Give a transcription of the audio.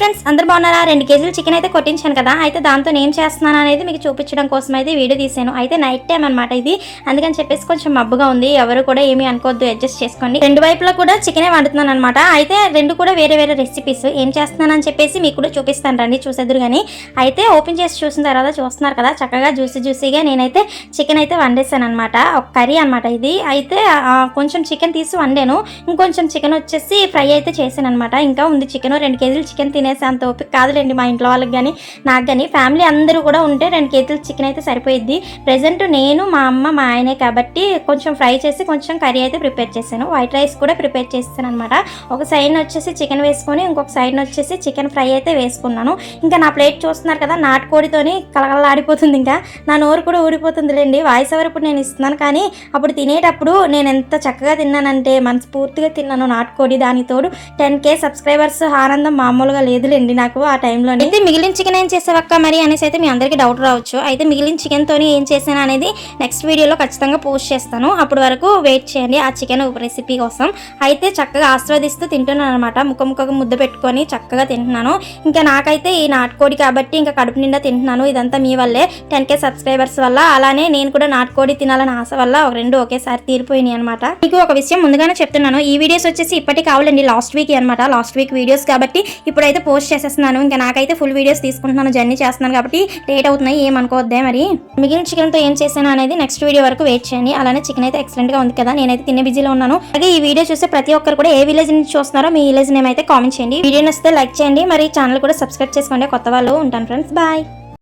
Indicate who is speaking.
Speaker 1: Friends అందరు బాగున్నారా? రెండు కేజీలు చికెన్ అయితే కొట్టించాను కదా. అయితే దాంతో నేను చేస్తున్నాను అనేది మీకు చూపించడం కోసం అయితే వీడియో తీసాను అయితే నైట్ టైం అనమాట ఇది. అందుకని చెప్పేసి కొంచెం మబ్బుగా ఉంది. ఎవరు కూడా ఏమీ అనుకోవద్దు అడ్జస్ట్ చేసుకోండి. రెండు వైపులో కూడా చికెనే వండుతున్నాను అనమాట అయితే రెండు కూడా వేరే వేరే రెసిపీస్ ఏం చేస్తున్నానని చెప్పేసి మీకు కూడా చూపిస్తాను రండి చూసేద్దరు కానీ అయితే ఓపెన్ చేసి చూసిన తర్వాత చూస్తున్నారు కదా చక్కగా జ్యూసీ జ్యూసీగా నేనైతే చికెన్ అయితే వండేసాను అనమాట ఒక కర్రీ అనమాట ఇది. అయితే కొంచెం చికెన్ తీసి వండాను. ఇంకొంచెం చికెన్ వచ్చేసి ఫ్రై అయితే చేశాను అనమాట ఇంకా ఉంది చికెన్ రెండు కేజీలు చికెన్ తినే అంత ఓపిక కాదులేండి మా ఇంట్లో వాళ్ళకి కానీ నాకు కానీ ఫ్యామిలీ అందరూ కూడా ఉంటే రెండు కేజీలు చికెన్ అయితే సరిపోయిద్ది. ప్రజెంట్ నేను మా అమ్మ మా ఆయనే కాబట్టి కొంచెం ఫ్రై చేసి కొంచెం కర్రీ అయితే ప్రిపేర్ చేశాను. వైట్ రైస్ కూడా ప్రిపేర్ చేస్తాను అనమాట ఒక సైడ్ వచ్చేసి చికెన్ వేసుకొని ఇంకొక సైడ్ వచ్చేసి చికెన్ ఫ్రై అయితే వేసుకున్నాను. ఇంకా నా ప్లేట్ చూస్తున్నారు కదా నాటుకోడితోని కలకలాడిపోతుంది ఇంకా. నా నోరు కూడా ఊడిపోతుందిలేండి. వాయిస్ ఎవరు ఇప్పుడు నేను ఇస్తున్నాను కానీ అప్పుడు తినేటప్పుడు నేను ఎంత చక్కగా తిన్నానంటే మనస్ఫూర్తిగా తిన్నాను నాటుకోడి దాని తోడు టెన్ కే సబ్స్క్రైబర్స్ ఆనందం మామూలుగా లేదులేండి నాకు ఆ టైంలో అయితే మిగిలిన చికెన్ ఏం చేసావక్క మరి అనేసి అయితే మీ అందరికీ డౌట్ రావచ్చు. అయితే మిగిలిన చికెన్ తోని ఏం చేశాను అనేది నెక్స్ట్ వీడియోలో ఖచ్చితంగా పోస్ట్ చేస్తాను. అప్పటి వరకు వెయిట్ చేయండి ఆ చికెన్ రెసిపీ కోసం. అయితే చక్కగా ఆస్వాదిస్తూ తింటున్నాను అనమాట ముఖం ముఖం ముద్ద పెట్టుకొని చక్కగా తింటున్నాను. ఇంకా నాకైతే ఈ నాటుకోడి కాబట్టి ఇంకా కడుపు నిండా తింటున్నాను. ఇదంతా మీ వల్లే. టెన్ కే సబ్స్క్రైబర్స్ వల్ల అలానే నేను కూడా నాటుకోడి తినాలని ఆశ వల్ల ఒక రెండు ఒకేసారి తీరిపోయినాయి అనమాట మీకు ఒక విషయం ముందుగానే చెప్తున్నాను. ఈ వీడియోస్ వచ్చేసి ఇప్పటికి కావాలండి. లాస్ట్ వీక్ అనమాట లాస్ట్ వీక్ వీడియోస్ కాబట్టి ఇప్పుడైతే పోస్ట్ చేసేస్తున్నాను. ఇంకా నాకైతే ఫుల్ వీడియోస్ తీసుకుంటున్నాను. జర్నీ చేస్తున్నాను కాబట్టి లేట్ అవుతున్నాయి. ఏమనుకోవద్దే మరి. మిగిలిన చికెన్తో ఏం చేశాను అనేది నెక్స్ట్ వీడియో వరకు వెయిట్ చేయండి. అలానే చికెన్ అయితే ఎక్సలెంట్గా ఉంది కదా. నేనైతే తినే బిజీలో ఉన్నాను. అలాగే ఈ వీడియో చూస్తే ప్రతి ఒక్కరు కూడా ఏ విలేజ్ నుంచి చూస్తున్నారో మీ విలేజ్ నేమ్ అయితే కామెంట్ చేయండి. వీడియో నచ్చితే లైక్ చేయండి. మరి ఛానల్ కూడా సబ్స్క్రైబ్ చేసుకోండి. కొత్త వాళ్ళు ఉంటాను ఫ్రెండ్స్ బాయ్